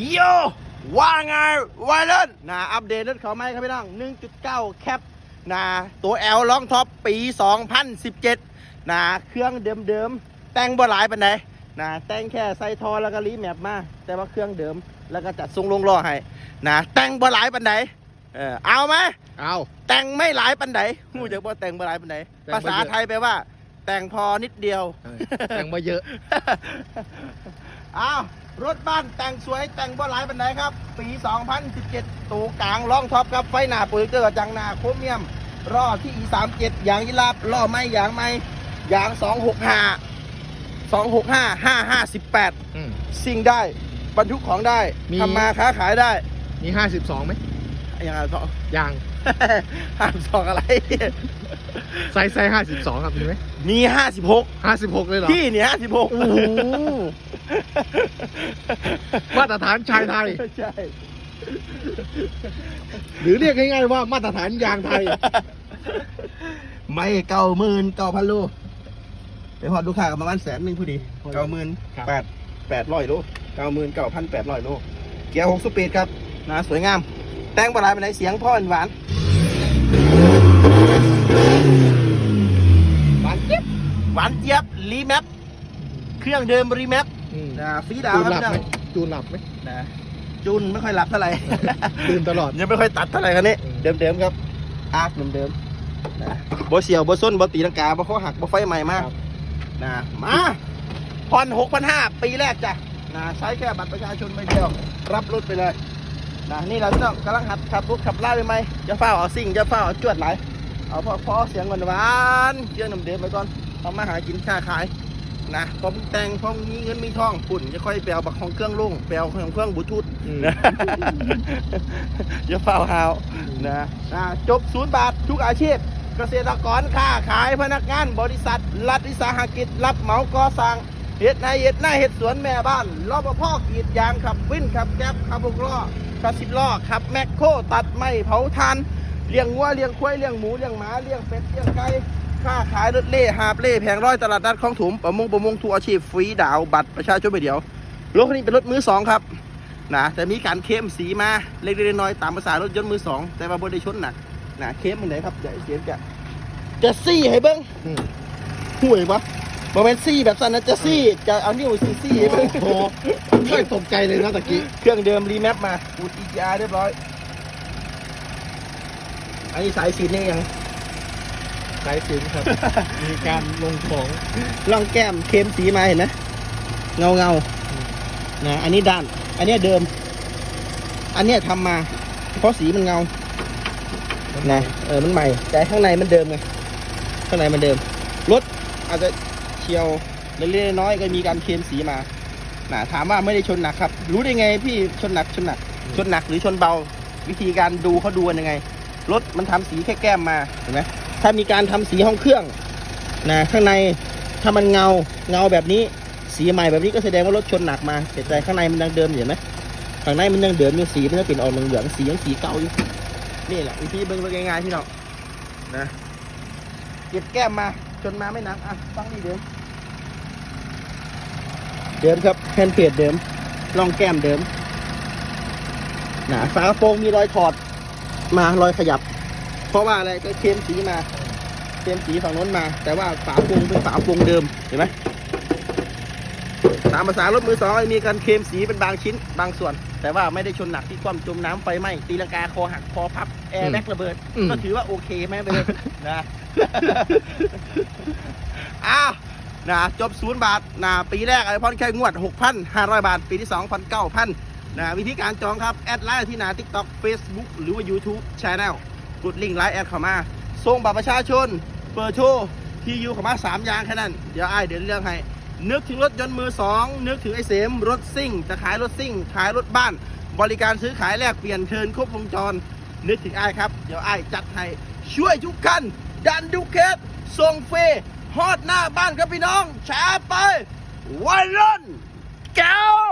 โยว่าไงวัยรุ่นนะอัปเดตรถเขาไหมครับพี่น้อง 1.9 แคปนะตัว L ลองท็อปปี 2017นะเครื่องเดิมๆ แต่งบ่หลายปันใดนะแต่งแค่ใส่ทอแล้วก็รีแมปมา แต่ว่าเครื่องเดิมแล้วก็จัดทรงลงล้อให้นะแต่งบ่หลายปันใดเออเอาไหมเอาแต่งไม่หลายปันใดหูจะบ่แต่งบ่หลายปันใดแต่งบ่ภาษาเยอะไทยแปลว่า แต่งพอนิดเดียวเออแต่งมาเยอะ อ้าวรถบ้านแต่งสวยแต่งบ่หลายปันไดครับ ปี 2017 ตูกลางล่องท็อปครับไฟหน้าปุ๋ยเกลือจังหน้าโครเมียมล้อที่ E37 ยางยีราบล้อไม่ยางไม่ยาง 265 265 5518อืมสิ่งได้ บรรทุกของได้มีทำมาค้าขายได้ มีห้าสิบสองไหมอย่างไรสองยางห้ามสองอะไร ไซส์ไซส์ห้าสิบสองครับมีไหมมี56ห้าสิบหกเลยเหรอพี่เนี่ย56โอ้โหมาตรฐานชายไทย ใช่หรือเรียกง่ายๆว่ามาตรฐานยางไทย ไม่เก้าหมื่นเก้าพันโลไปพอดูค่ากับประมาณแสนหนึ่งพอดีพอดีเก้าหมื่นครับแปดแปดร้อยโลเก้าหมื่นเก้าพันแปดร้อยโลเกียร์หกสปีดครับนะสวยงาม แต่งบลายไปไหนเสียงพ่อหวาน หวานเจี๊ยบหวานเจี๊ยบรีแมปเครื่องเดิมรีแมปอืมนะฟรีดาวจูนคหลัรับบไหมจูนหลับไหม นะจูนไม่ค่อยหลับเท่าไหร่ ตื่นตลอด ยังไม่ค่อยตัดเท่าไหร่คันนี้อืม เดิมๆครับอาร์คเดิมๆนะบ่เสียวบ่ส้นบ่ตีลังกาบ่ข้อหักบ่ไฟใหม่มากครับนะมาผ่อนหกพันห้าปีแรกจ้ะนะใช้แค่บัตรประชาชนใบเดียวรับรถไปเลยนะนี่เราพี่น้องกำลังหัดขับรถขับไล่ไปไหมจะเฝ้าเอาซิ่งจะเฝ้าเอาจวดไหลาย เอาพอพอเสียงหวานหวานเครื่องน้ำเดิมไปก่อนเอามาหากินค้าขายนะพอมึงแต่งพอมมีเงินมีทองปุ่นจะค่อยไปเอาบักของเครื่องลุ่งไปเอาของเครื่องบลูทูธอืมนะอย่าเฝ้าหาวนะจบศูนย์บาททุกอาชีพ เกษตรกรค้าขายพนักงานบริษัท รัฐวิสาหกิจ รับเหมาก่อสร้างเฮ็ดนายเฮ็ดหน้าเฮ็ดสวนแม่บ้านรปภกรีดยางขับวิ่นขับแก๊บขับบุกล้อขับสิบล้อขับแมคโครตัดไม้เผาทาน เลี้ยงวัวเลี้ยงควายเลี้ยงหมูเลี้ยงหมาเลี้ยงเป็ดเลี้ยงไก่ค้าขายรถเล่หาบเล่แผงร้อยตลาดนัดของถุมประมงประมงทุกอาชีพฟรีดาวบัตรประชาชนไปเดียวรถคันนี้เป็นรถมือสองครับนะแต่มีการเข้มสีมาเล็กๆน้อยๆตามภาษารถยนต์มือสองแต่ว่าบนได้ชนหนักนะเข้มมันไหนครับใหญ่เสียจะจะซี่ให้เบิ้งอืมห่วยปะบอเป็นซี่แบบสั้นนะจะซี่จะเอานิ้วซี่ซี่ให้เบิ้งโอ้โหไม่ตกใจเลยนะตะกี้เครื่องเดิมรีแมปมาอูด EGR เรียบร้อย อันนี้สายสีนี่ยัง สายสินครับ มีการลงของล่องแก้มเข้มสีมาเห็นไหมเงาเงาๆนะอันนี้ด้าน อันเนี้ยเดิม อันเนี้ยทำมา เพราะสีมันเงานะเออมันใหม่ แต่ข้างในมันเดิมไงข้างในมันเดิมรถอาจจะเฉียวเล็กๆน้อยๆก็มีการเคลมสีมานะถามว่าไม่ได้ชนหนักครับ รู้ได้ไงพี่ชนหนักชนหนัก ชนหนักหรือชนเบา วิธีการดูเขาดูกันยังไง รถมันทำสีแค่แก้มมาเห็นไหมถ้ามีการทำสีห้องเครื่องนะข้างในถ้ามันเงาเงาแบบนี้สีใหม่แบบนี้ก็แสดงว่ารถชนหนักมาแต่ใจข้างในมันยังเดิมอยู่เห็นไหมข้างในมันยังเดิมอยู่สีมันยังเป็นออกเหลืองสียังสีเก่าอยู่นี่แหละวิธีเบิ้งเบิ้งง่ายๆพี่น้องนะเก็บแก้มมาจนมาไม่นักอะฟังนี่เดิมเดิมครับแผ่นเพจเดิมรองแก้มเดิมหนาฝากระโปรงมีรอยถอด มารอยขยับ เพราะว่าอะไรก็เคลมสีมาเคลมสีฝั่งโน้นมา แต่ว่าฝาโปรงเป็นฝาโปรงเดิมเห็นไหมตามภาษารถมือสองมีการเคลมสีเป็นบางชิ้นบางส่วน แต่ว่าไม่ได้ชนหนักที่ความจมน้ำไฟไหม้ตีลังกาคอหักคอพับแอร์แบ็กระเบิดอืมก็ถือว่าโอเคไหมไปเลยนะอ้าวนะจบศูนย์บาทนะปีแรกไอพอนแค่งวด 6,500 บาท ปีที่2 9 0 0นะวิธีการจองครับ แอดไลน์ที่หนา TikTok Facebook หรือว่า YouTube Channel กดลิงก์ไลน์แอดเข้ามาส่งบัตรประชาชน เปิดโชว์ที่อยู่เข้ามา3อย่างแค่นั้น เดี๋ยวไอ้เดี๋ยวเรื่องให้ นึกถึงรถยนต์มือ 2 นึกถึงไอเสมรถซิ่ง จะขายรถซิ่ง ขายรถบ้าน บริการซื้อขายแลกเปลี่ยนเทินครบวงจร นึกถึงไอ้ครับ เดี๋ยวไอ้จัดให้ช่วยทุกคันดันทุกเคสส่งฟรีฮอดหน้าบ้านครับพี่น้องแชร์ไปวันรุ่นแก้ว